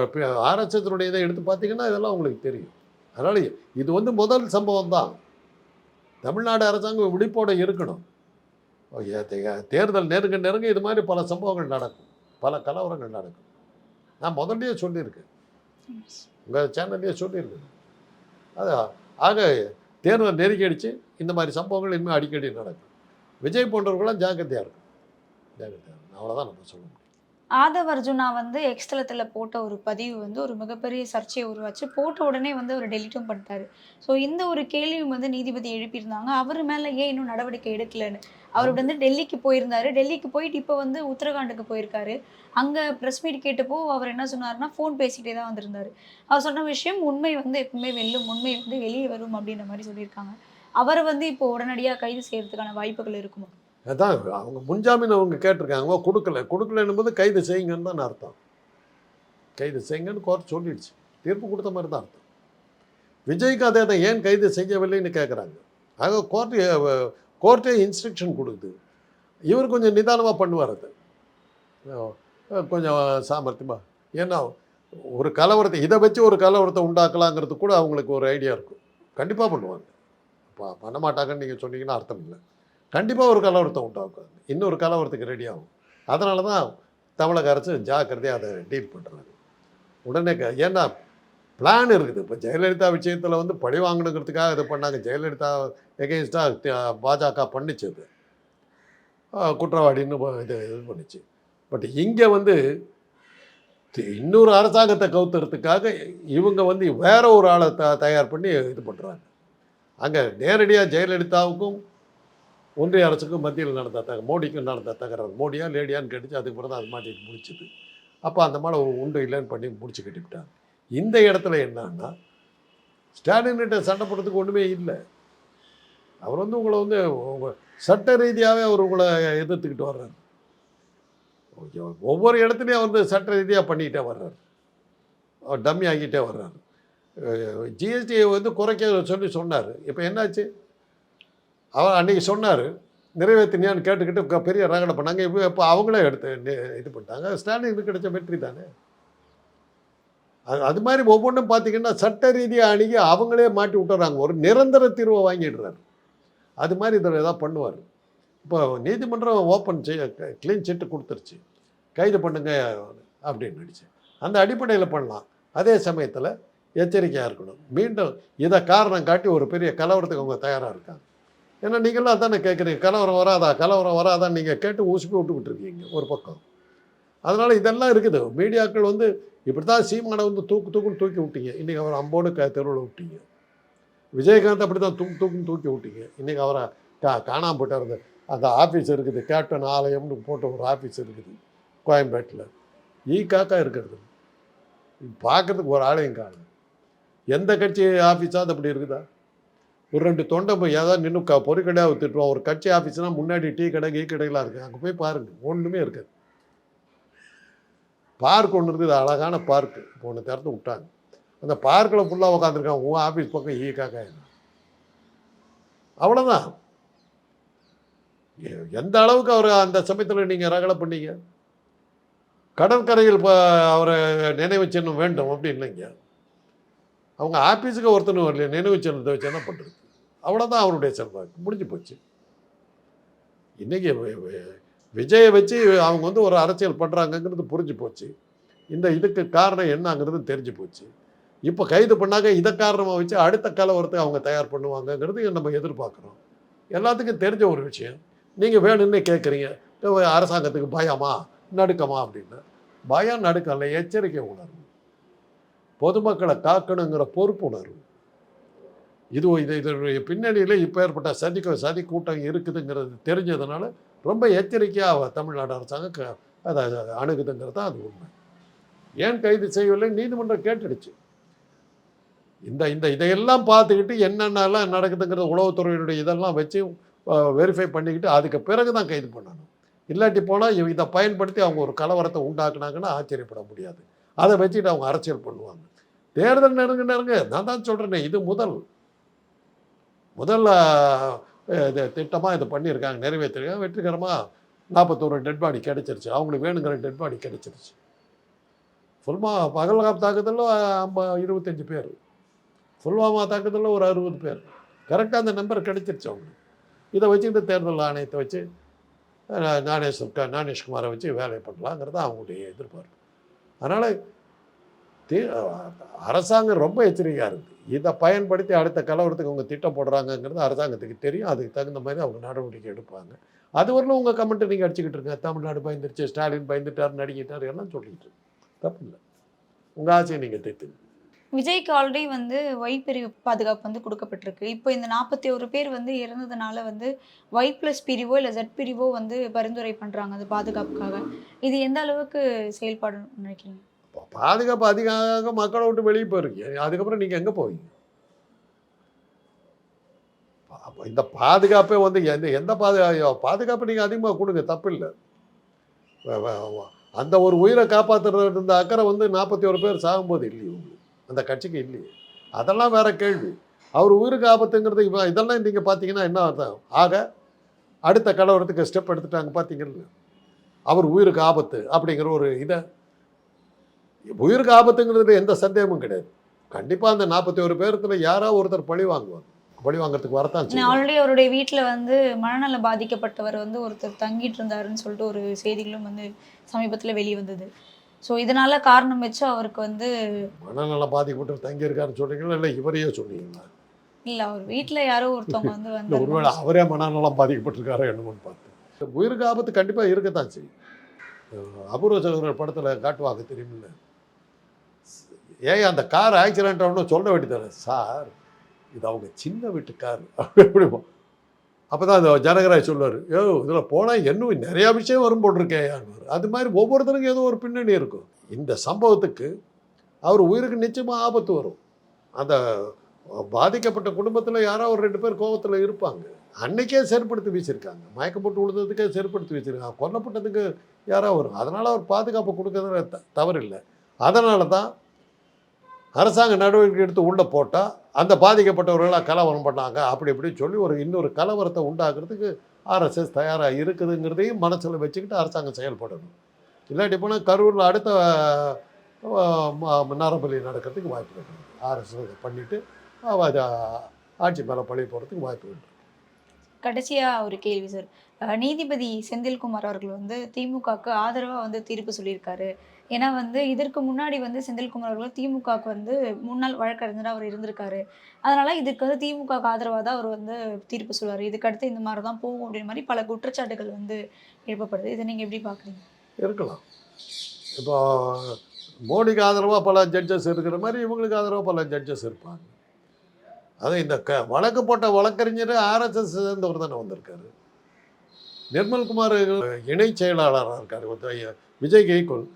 ஆர்எஸ்எஸ்னுடைய இதை எடுத்து பார்த்தீங்கன்னா இதெல்லாம் உங்களுக்கு தெரியும். அதனால் இது வந்து முதல் சம்பவம் தான் தமிழ்நாடு அரசாங்கம் விழிப்போடு இருக்கணும். தேர்தல் நெருங்க நெருங்க இது மாதிரி பல சம்பவங்கள் நடக்கும். பல கலவரங்கள் நடக்கும். நான் முதல்லையே சொல்லியிருக்கேன். உங்கள் சேனல்லையே சொல்லியிருக்கேன். அது ஆக தேர்தல் நெருங்கிடுச்சு. இந்த மாதிரி சம்பவங்கள் இனிமேல் அடிக்கடி நடக்கும். விஜய் போன்றவர்களாம் ஜாக்கிரதையாக இருக்கும் ஜாக்கிரதையாக இருக்கும் அவ்வளோதான் நம்ம சொல்ல முடியும். ஆதவ் அர்ஜுனா வந்து எக்ஸ்தலத்தில் போட்ட ஒரு பதிவு வந்து ஒரு மிகப்பெரிய சர்ச்சையை உருவாச்சு. போட்ட உடனே வந்து அவர் டெலிட்டும் பண்ணிட்டாரு. ஸோ இந்த ஒரு கேள்வியும் வந்து நீதிபதி எழுப்பியிருந்தாங்க. அவர் மேலே ஏன் இன்னும் நடவடிக்கை எடுக்கலன்னு? அவர் வந்து டெல்லிக்கு போயிருந்தாரு. டெல்லிக்கு போயிட்டு இப்போ வந்து உத்தரகாண்டுக்கு போயிருக்காரு. அங்கே ப்ரெஸ் மீட் கேட்டப்போ அவர் என்ன சொன்னார்னா ஃபோன் பேசிகிட்டே தான் வந்திருந்தார். அவர் சொன்ன விஷயம் உண்மை வந்து எப்பவுமே வெல்லும் உண்மை வந்து வெளியே வரும் அப்படின்ற மாதிரி சொல்லியிருக்காங்க. அவரை வந்து இப்போ உடனடியாக கைது செய்யறதுக்கான வாய்ப்புகள் இருக்குமா? அதான் அவங்க முன்ஜாமீன் அவங்க கேட்டிருக்காங்க. கொடுக்கல. கொடுக்கலன்னும் போது கைது செய்யுங்கன்னு தான் அர்த்தம். கைது செய்யுங்கன்னு கோர்ட் சொல்லிடுச்சு. தீர்ப்பு கொடுத்த மாதிரி தான் அர்த்தம். விஜய்க்கு அதே தான் ஏன் கைது செய்யவில்லைன்னு கேட்குறாங்க ஆக கோர்ட்டு கோர்ட்டே இன்ஸ்ட்ரக்ஷன் கொடுக்குது. இவர் கொஞ்சம் நிதானமாக பண்ணுவார் அது. கொஞ்சம் சாமர்த்தியமாக ஏன்னா ஒரு கலவரத்தை இதை வச்சு ஒரு கலவரத்தை உண்டாக்கலாங்கிறது கூட அவங்களுக்கு ஒரு ஐடியா இருக்கும். கண்டிப்பாக பண்ணுவாங்க. இப்போ பண்ண மாட்டாங்கன்னு நீங்கள் சொன்னீங்கன்னா அர்த்தம் இல்லை. கண்டிப்பாக ஒரு கலவரத்தை உண்டாக்கும். இன்னொரு கலவரத்துக்கு ரெடி ஆகும். அதனால தான் தமிழக அரசு ஜாக்கிரதையாக அதை டீல் பண்ணுறாங்க உடனே க- ஏன்னா பிளான் இருக்குது. இப்போ ஜெயலலிதா விஷயத்தில் வந்து பழி வாங்கணுங்கிறதுக்காக இது பண்ணாங்க. ஜெயலலிதா எகெயின்ஸ்டாக பாஜக பண்ணிச்சது குற்றவாளின்னு இது இது பண்ணிச்சு. பட் இங்கே வந்து இன்னொரு அரசாங்கத்தை கவுத்துறதுக்காக இவங்க வந்து வேற ஒரு ஆளை த தயார் பண்ணி இது பண்ணுறாங்க அங்கே நேரடியாக ஜெயலலிதாவுக்கும் ஒன்றிய அரசுக்கும் மத்தியில் நடந்த தக மோடிக்கும் நடந்த தகராறு மோடியா லேடியான்னு கேட்டுச்சு அதுக்கு பிறகு தான் அது மாட்டிட்டு முடிச்சுது. அப்போ அந்த மாதிரி உண்டு இல்லைன்னு பண்ணி முடிச்சு கட்டிவிட்டாங்க இந்த இடத்துல என்னன்னா ஸ்டாலின்கிட்ட சண்டை போடுறதுக்கு ஒன்றுமே இல்லை. அவர் வந்து உங்களை வந்து உங்கள் சட்ட ரீதியாகவே அவர் உங்களை எதிர்த்துக்கிட்டு வர்றாரு. ஓகே, ஒவ்வொரு இடத்துலையும் அவர் வந்து சட்ட ரீதியாக பண்ணிக்கிட்டே வர்றாரு. அவர் டம்மி ஆகிட்டே வர்றாரு. ஜிஎஸ்டியை வந்து குறைக்க சொல்லி சொன்னார். இப்போ என்னாச்சு? அவர் அன்னைக்கு சொன்னார் நிறைவேற்றினியான்னு கேட்டுக்கிட்டு பெரிய ரகடை பண்ணாங்க இப்போ இப்போ அவங்களே எடுத்து இது பண்ணிட்டாங்க. ஸ்டாலினுக்கு கிடைச்ச வெற்றி தானே? அது அது மாதிரி ஒவ்வொன்றும் பார்த்தீங்கன்னா சட்ட ரீதியாக அணுகி அவங்களே மாட்டி விட்டுறாங்க. ஒரு நிரந்தர தீர்வை வாங்கிடுறாரு. அது மாதிரி இதில் ஏதாவது பண்ணுவார். இப்போ நீதிமன்றம் ஓப்பன் செய்ய க்ளீன் சிட்டு கொடுத்துருச்சு. கைது பண்ணுங்க அப்படின்னு நடிச்சு. அந்த அடிப்படையில் பண்ணலாம். அதே சமயத்தில் எச்சரிக்கையாக இருக்கணும். மீண்டும் இதை காரணம் காட்டி ஒரு பெரிய கலவரத்துக்கு அவங்க தயாராக இருக்காங்க. ஏன்னா நீங்களாம் அதானே கேட்குறீங்க கலவரம் வராதா கலவரம் வராதான்னு நீங்கள் கேட்டு ஊசி விட்டுக்கிட்டு இருக்கீங்க ஒரு பக்கம். அதனால் இதெல்லாம் இருக்குது. மீடியாக்கள் வந்து இப்படி தான் சீமானை வந்து தூக்கு தூக்குன்னு தூக்கி விட்டீங்க. இன்றைக்கி அவர் அம்போடு க தெருவில் விட்டீங்க. விஜயகாந்த் அப்படி தான் தூக்கு தூக்குன்னு தூக்கி விட்டீங்க. இன்றைக்கி அவரை கா காணாமல் போயிட்டார். அந்த அந்த ஆஃபீஸ் இருக்குது. கேப்டன் ஆலயம்னு போட்ட ஒரு ஆஃபீஸ் இருக்குது. கோயம்பேட்டில். ஈ காக்கா இருக்கிறது. பார்க்கறதுக்கு ஒரு ஆலயம் காணும். எந்த கட்சி ஆஃபீஸாவது அப்படி இருக்குதா? ஒரு ரெண்டு தொண்டை போய் ஏதாவது நின்று க பொறிக்கடையாக வித்துட்டுருவோம் ஒரு கட்சி ஆஃபீஸ்னால் முன்னாடி டீ கடை கீ கடைகளாக இருக்குது அங்கே போய் பாருங்கள் ஒன்றுமே இருக்காது. பார்க் ஒன்று இருக்குது. அழகான பார்க்கு இப்போ ஒன்று திறந்து விட்டாங்க. அந்த பார்க்கில் ஃபுல்லாக உட்காந்துருக்கான் உன் ஆஃபீஸ் பக்கம் ஈ காக்கா அவ்வளோதான் எந்த அளவுக்கு அவர் அந்த சமயத்தில் நீங்கள் ரகலை பண்ணீங்க? கடற்கரையில் இப்போ அவரை நினைவு சின்னம் வேண்டும். இல்லைங்க. அவங்க ஆஃபீஸுக்கு ஒருத்தனும் வரலையே நினைவு சின்னத்தை வச்சு என்ன பண்ணுறது அவ்வளோதான் அவருடைய செல்வாக்கு முடிஞ்சு போச்சு. இன்றைக்கி விஜயை வச்சு அவங்க வந்து ஒரு அரசியல் பண்ணுறாங்கங்கிறது புரிஞ்சு போச்சு. இந்த இதுக்கு காரணம் என்னங்கிறது தெரிஞ்சு போச்சு. இப்போ கைது பண்ணாங்க இதை காரணமாக வச்சு அடுத்த கலவரத்தை அவங்க தயார் பண்ணுவாங்கங்கிறது நம்ம எதிர்பார்க்குறோம். எல்லாத்துக்கும் தெரிஞ்ச ஒரு விஷயம். நீங்கள் வேணும்னு கேட்குறீங்க அரசாங்கத்துக்கு பயமா நடுக்கமா அப்படின்னு. பயம் நடுக்கம் இல்லை எச்சரிக்கை உணர்வு. பொதுமக்களை காக்கணுங்கிற பொறுப்புணர்வு. இது இது இதனுடைய பின்னணியில் இப்போ ஏற்பட்ட சதி சதி கூட்டம் இருக்குதுங்கிறது தெரிஞ்சதுனால ரொம்ப எச்சரிக்கையாக தமிழ்நாடு அரசாங்கம் க அதை அணுகுதுங்கிறது தான் அது உண்மை. ஏன் கைது செய்யவில்லை? நீதிமன்றம் கேட்டுடுச்சு. இந்த இந்த இதையெல்லாம் பார்த்துக்கிட்டு என்னென்னலாம் நடக்குதுங்கிறது உளவுத்துறையினுடைய இதெல்லாம் வச்சு வெரிஃபை பண்ணிக்கிட்டு அதுக்கு பிறகு தான் கைது பண்ணணும். இல்லாட்டி போனால் இதை பயன்படுத்தி அவங்க ஒரு கலவரத்தை உண்டாக்குனாங்கன்னா ஆச்சரியப்பட முடியாது. அதை வச்சுட்டு அவங்க அரசியல் பண்ணுவாங்க. தேர்தல் நெருங்க நெருங்க நான் தான் சொல்கிறேனே இது முதல். முதல்ல இது திட்டமாக இது பண்ணியிருக்காங்க நிறைவேற்றிருக்காங்க வெற்றிகரமாக நாற்பத்தோரு டெட் பாடி கிடைச்சிருச்சு. அவங்களுக்கு வேணுங்கிற டெட் பாடி கிடச்சிருச்சு. புல்மா பகல்காப் தாக்குதலில் ஐம்ப இருபத்தஞ்சி பேர். ஃபுல்வாமா தாக்குதலில் ஒரு அறுபது பேர். கரெக்டாக அந்த நம்பர் கிடைச்சிருச்சு அவங்களுக்கு. இதை வச்சுக்கிட்டு தேர்தல் ஆணையத்தை வச்சு அஹ், நானேஷ்குமாரை வச்சு வேலை பண்ணலாங்கிறது அவங்களுடைய எதிர்பார்ப்பு. அதனால் தீ அரசாங்கம் ரொம்ப எச்சரிக்கையாக இருக்குது இதை பயன்படுத்தி அடுத்த கலவரத்துக்கு அவங்க திட்டம் போடுறாங்கங்கிறது அரசாங்கத்துக்கு தெரியும். அதுக்கு தகுந்த மாதிரி அவங்க நடவடிக்கை எடுப்பாங்க. அது வரலும் உங்கள் கமெண்ட்டை நீங்கள் அடிச்சுக்கிட்டு இருங்க. தமிழ்நாடு பயந்துருச்சு ஸ்டாலின் பயந்துட்டார் நடிக்கிட்டார் எல்லாம் சொல்லிட்டு தப்பு இல்லை. உங்கள் ஆசையை நீங்கள் தீர்த்துங்க விஜய்க்கு ஆல்ரெடி வந்து ஒய் பிரிவு பாதுகாப்பு வந்து கொடுக்கப்பட்டிருக்கு. இப்போ இந்த நாற்பத்தி ஒரு பேர் வந்து இறந்ததுனால வந்து ஒய் ப்ளஸ் பிரிவோ இல்லை ஜெட் பிரிவோ வந்து பரிந்துரை பண்ணுறாங்க அது பாதுகாப்புக்காக. இது எந்த அளவுக்கு செயல்பாடு நினைக்கிறீங்க? பாதுகாப்பு அதிகமாக மக்களை விட்டு வெளியே போயிருக்கீங்க அதுக்கப்புறம் நீங்கள் எங்கே போவீங்க? இந்த பாதுகாப்பே வந்து எந்த எந்த பாதுகா பாதுகாப்பு நீங்கள் அதிகமாக கொடுங்க தப்பு இல்லை அந்த ஒரு உயிரை காப்பாற்றுறது இருந்த அக்கறை வந்து நாற்பத்தி ஒரு பேர் சாகும்போது இல்லையே உங்களுக்கு. அந்த கட்சிக்கு இல்லையே. அதெல்லாம் வேற கேள்வி. அவர் உயிருக்கு ஆபத்துங்கிறது இப்போ இதெல்லாம் நீங்கள் பார்த்தீங்கன்னா என்ன அர்த்தம்? ஆக அடுத்த கலவரத்துக்கு ஸ்டெப் எடுத்துட்டாங்க பார்த்தீங்கல்ல அவர் உயிருக்கு ஆபத்து அப்படிங்கிற ஒரு இதை உயிருக்கு ஆபத்துங்கிறதுல எந்த சந்தேகமும் கிடையாது. கண்டிப்பாக அந்த நாற்பத்தி ஒரு பேரத்தில் யாரோ ஒருத்தர் பழி வாங்குவாங்க. பழி வாங்குறதுக்கு வரத்தான் ஆல்ரெடி அவருடைய வீட்டில் வந்து மனநல பாதிக்கப்பட்டவர் வந்து ஒருத்தர் தங்கிட்டு இருந்தாருன்னு சொல்லிட்டு ஒரு செய்திகளும் வந்து சமீபத்தில் வெளியே வந்தது ஸோ இதனால காரணம் வச்சு அவருக்கு வந்து மனநலம் பாதிக்கப்பட்டு தங்கியிருக்காருன்னு சொல்றீங்களா? இல்லை இவரையே சொன்னீங்களா இல்லை அவர் வீட்டில் யாரோ ஒருத்தவங்க வந்து வந்து ஒருவேளை அவரே மனநலம் பாதிக்கப்பட்டிருக்காரோ என்னமோன்னு பார்த்து. உயிருக்கு ஆபத்து கண்டிப்பாக இருக்கத்தான் செய்யும். அபூர்வ சகோதரர் படத்தில் காட்டுவாங்க தெரியுமில்ல? ஏன் அந்த கார் ஆக்சிடென்ட் ஆகணும் சொல்ல வேண்டியதானே? சார் இது அவங்க சின்ன வீட்டு கார் அப்படி அப்போ தான் அந்த ஜனகராஜ் சொல்லுவார் யோ இதில் போனால் இன்னும் நிறையா விஷயம் வரும் போட்டிருக்கேன் அது மாதிரி ஒவ்வொருத்தருக்கும் ஏதோ ஒரு பின்னணி இருக்கும். இந்த சம்பவத்துக்கு அவர் உயிருக்கு நிச்சயமாக ஆபத்து வரும். அந்த பாதிக்கப்பட்ட குடும்பத்தில் யாரோ ஒரு ரெண்டு பேர் கோபத்தில் இருப்பாங்க. அன்னைக்கே செயற்படுத்தி வச்சுருக்காங்க. மயக்கம் போட்டு விழுந்ததுக்கே செயற்படுத்தி வச்சுருக்காங்க. கொல்லப்பட்டதுக்கு யாரோ வரும் அதனால் அவர் பாதுகாப்பு கொடுக்கறதுல த தவறில்லை. அதனால தான் அரசாங்க நடவடிக்கை எடுத்து உள்ளே போட்டால் அந்த பாதிக்கப்பட்டவர்களாக கலவரம் பண்ணாங்க. அப்படி இப்படின்னு சொல்லி ஒரு இன்னொரு கலவரத்தை உண்டாக்குறதுக்கு ஆர்எஸ்எஸ் தயாராக இருக்குதுங்கிறதையும் மனசில் வச்சுக்கிட்டு அரசாங்கம் செயல்படணும். இல்லாட்டி போனால் கரூரில் அடுத்த நரபலி நடக்கிறதுக்கு வாய்ப்பு இருக்குது ஆர்எஸ்எஸ் பண்ணிவிட்டு அது ஆட்சி மேலே பழி போகிறதுக்கு வாய்ப்பு உண்டு கடைசியாக ஒரு கேள்வி சார். நீதிபதி செந்தில்குமார் அவர்கள் வந்து திமுகவுக்கு ஆதரவாக வந்து தீர்ப்பு சொல்லியிருக்காரு. ஏன்னா வந்து இதற்கு முன்னாடி வந்து செந்தில்குமார் அவர்கள் திமுகவுக்கு வந்து முன்னாள் வழக்கறிஞராக அவர் இருந்திருக்காரு. அதனால இதுக்கு வந்து திமுகவுக்கு ஆதரவாக தான் அவர் வந்து தீர்ப்பு சொல்லுவார் இதுக்கடுத்து இந்த மாதிரி தான் போகும் அப்படின்ற மாதிரி பல குற்றச்சாட்டுகள் வந்து எழுப்பப்படுது. இதை நீங்கள் எப்படி பார்க்குறீங்க இருக்கலாம். இப்போ மோடிக்கு ஆதரவாக பல ஜட்ஜஸ் இருக்கிற மாதிரி இவங்களுக்கு ஆதரவாக பல ஜட்ஜஸ் இருப்பாங்க. அது இந்த க வழக்கு போட்ட வழக்கறிஞர் ஆர்எஸ்எஸ் சேர்ந்தவர் தானே வந்திருக்காரு. நிர்மல்குமார் இணை செயலாளராக இருக்கார். விஜய் கைகோல்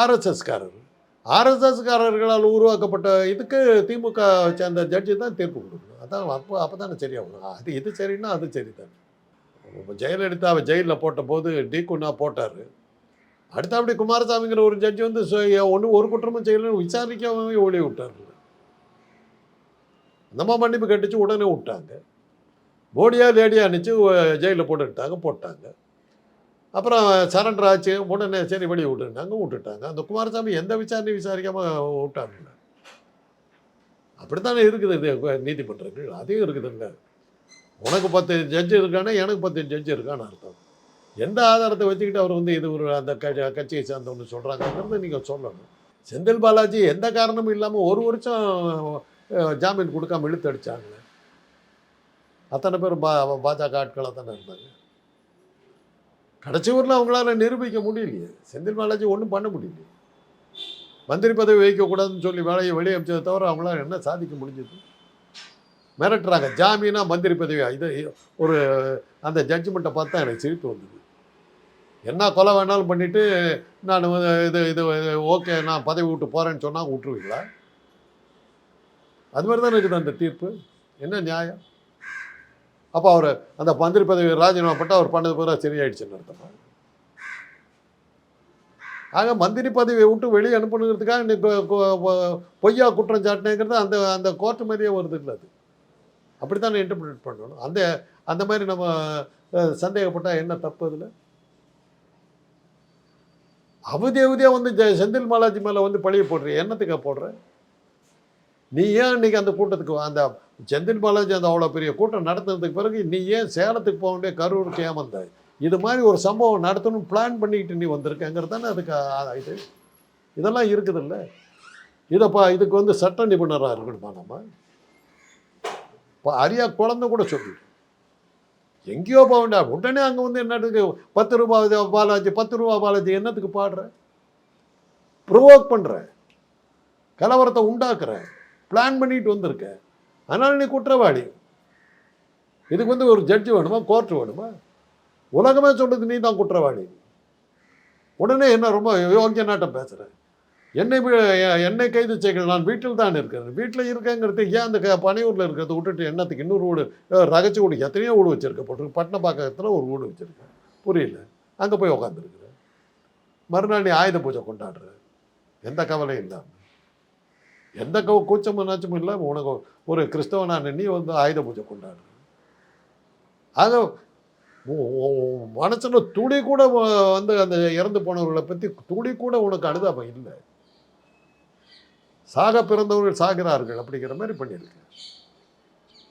ஆர்எஸ்எஸ்காரர் ஆர்எஸ்எஸ்காரர்களால் உருவாக்கப்பட்ட இதுக்கு திமுக சேர்ந்த ஜட்ஜி தான் தீர்ப்பு கொடுக்கணும். அதான் அப்போ அப்போ தானே சரியாகும் அது இது சரின்னா அது சரி தானே அவர் ஜெயிலில் போட்ட போது டீக்குன்னா போட்டார். அடுத்தபடி குமாரசாமிங்கிற ஒரு ஜட்ஜி வந்து ஒன்றும் ஒரு குற்றமும் செய்யலன்னு விசாரிக்காமவே ஒளி விட்டார். நம்ம மன்னிப்பு கட்டிச்சு உடனே விட்டாங்க. போடியா லேடியா அனுப்பிச்சு ஜெயிலில் போட்டுக்கிட்டாங்க போட்டாங்க. அப்புறம் சரண்டர் ஆச்சு உடனே சரி வெளியே விட்டுட்டாங்க விட்டுட்டாங்க. அந்த குமாரசாமி எந்த விசாரணையும் விசாரிக்காமல் விட்டாங்க? அப்படித்தானே இருக்குது இது நீதிமன்றங்கள்? அதையும் இருக்குதுங்க. உனக்கு பத்து ஜட்ஜு இருக்கானா எனக்கு பத்து ஜட்ஜு இருக்கான்னு அர்த்தம். எந்த ஆதாரத்தை வச்சுக்கிட்டு அவர் வந்து இது ஒரு அந்த க கட்சியை சேர்ந்தவன்னு சொல்கிறாங்கிறத நீங்கள் சொல்லணும். செந்தில் பாலாஜி எந்த காரணமும் இல்லாமல் ஒரு வருஷம் ஜாமீன் கொடுக்காம இழுத்து அடிச்சாங்க அத்தனை பேர் பா பாஜக ஆட்களாக தானே இருந்தாங்க. கடைசி ஊரில் அவங்களால நிரூபிக்க முடியலையே. செந்தில் பாலாஜி ஒன்றும் பண்ண முடியலையே மந்திரி பதவி வைக்கக்கூடாதுன்னு சொல்லி வேலையை வெளியே அமைச்சதை தவிர அவங்களால என்ன சாதிக்க முடிஞ்சது? மிரட்டுறாங்க. ஜாமீனா மந்திரி பதவியா இது ஒரு அந்த ஜட்ஜ்மெண்ட்டை பார்த்தா எனக்கு சிரிப்பு வந்தது. என்ன கொலை வேணாலும் பண்ணிவிட்டு நான் இது இது ஓகே நான் பதவி விட்டு போகிறேன்னு சொன்னால் விட்டுருவீங்களா? அது மாதிரி தானே இருக்குது அந்த தீர்ப்பு. என்ன நியாயம்? அப்போ அவர் அந்த மந்திரி பதவி ராஜினாமா பட்டு அவர் பண்ணது பூரா சரியாயிடுச்சுன்னு அர்த்தமா? ஆக மந்திரி பதவியை விட்டு வெளியே அனுப்பணுங்கிறதுக்காக இன்னைக்கு கொ- பொய்யா குற்றம் சாட்டினேங்கிறது அந்த அந்த கோர்ட்டு மாதிரியே வருது இல்லை அது. அப்படி தான் இன்டர்பிரேட் பண்ணணும்? அந்த அந்த மாதிரி நம்ம சந்தேகப்பட்டால் என்ன தப்பு அதில்? அவதி அவதியாக வந்து ஜெ- செந்தில் மாலாஜி மேலே வந்து பழிய போடுற என்னத்துக்காக போடுற? நீ ஏன் இன்னைக்கு அந்த கூட்டத்துக்கு அந்த செந்தில் பாலாஜி அந்த அவ்வளோ பெரிய கூட்டம் நடத்துனதுக்கு பிறகு நீ ஏன் சேலத்துக்கு போக வேண்டிய கரூருக்கு ஏமாந்த இது மாதிரி ஒரு சம்பவம் நடத்தணும்னு பிளான் பண்ணிக்கிட்டு நீ வந்திருக்கங்கிறது தானே அதுக்கு இது? இதெல்லாம் இருக்குதுல்ல. இதைப்பா இதுக்கு வந்து சட்ட நிபுணராக இருக்கணுமா நம்ம? இப்போ அரியா குழந்தை கூட சொல்லி. எங்கேயோ போக வேண்டாம் உடனே அங்கே வந்து என்னத்துக்கு பத்து ரூபா பாலாஜி பத்து ரூபா பாலாஜி என்னத்துக்கு பாடுற? ப்ரொவோக் பண்ணுற கலவரத்தை உண்டாக்குற. பிளான் பண்ணிட்டு வந்திருக்கேன் அதனால் நீ குற்றவாளி. இதுக்கு வந்து ஒரு ஜட்ஜி வேணுமா கோர்ட் வேணுமா? உலகமே சொல்கிறது நீ தான் குற்றவாளி. உடனே என்ன ரொம்ப யோக்கிய நாட்டம் பேசுகிறேன் என்னை என்னை கைது செய்கள் நான் வீட்டில் தான் இருக்கிறேன். வீட்டில் இருக்கேங்கிறது ஏன் அந்த க- பனையூரில் இருக்கிறத விட்டுட்டு என்னத்துக்கு இன்னொரு வீடு ரகச்சி வீடு எத்தனையோ வீடு வச்சுருக்க போட்டிருக்கு பட்டணப்பாக்கத்தில் ஒரு வீடு வச்சுருக்கேன் புரியல. அங்கே போய் உக்காந்துருக்குறேன் மறுநாள் நீ ஆயுத பூஜை கொண்டாடுற. எந்த கவலையும் இல்லாமல் எந்த கவு கூச்சமும் நாச்சமும் இல்லாமல் உனக்கு ஒரு கிறிஸ்தவனான நீ வந்து ஆயுத பூஜை கொண்டாடு. ஆக மனசில் உ- துளி கூட வந்து அந்த இறந்து போனவர்களை பற்றி துளி கூட உனக்கு அனுதாபம் இல்லை. சாக பிறந்தவர்கள் சாகிறார்கள் அப்படிங்கிற மாதிரி பண்ணியிருக்கு.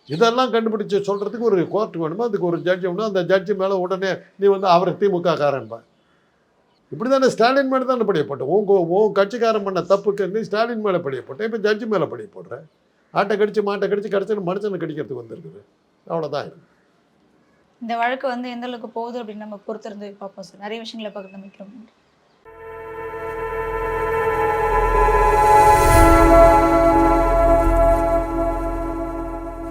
இதெல்லாம் கண்டுபிடிச்சு சொல்கிறதுக்கு ஒரு கோர்ட் வேணுமா? அதுக்கு ஒரு ஜட்ஜி வேணும்? அந்த ஜட்ஜி மேலே உடனே நீ வந்து அவர் திமுக காரன்பா இப்படி தானே ஸ்டாலின் மேலே தானே படியப்பட்டேன் உங்க உன் கட்சிக்காரன் பண்ண தப்புக்கு நீ ஸ்டாலின் மேலே படியப்பட்டேன் இப்போ ஜட்ஜி மேலே படிய போடுறேன் ஆட்டை கடிச்சு மாட்டை கடிச்சு கடிச்சு மனுஷனை கடிக்கிறதுக்கு வந்திருக்குது. அவ்வளோதான் இந்த வழக்கு வந்து எந்த அளவுக்கு போகுது அப்படின்னு நம்ம பொறுத்திருந்து பார்ப்போம் சார். நிறைய விஷயங்களை பகிர்ந்து வைக்கிறோம்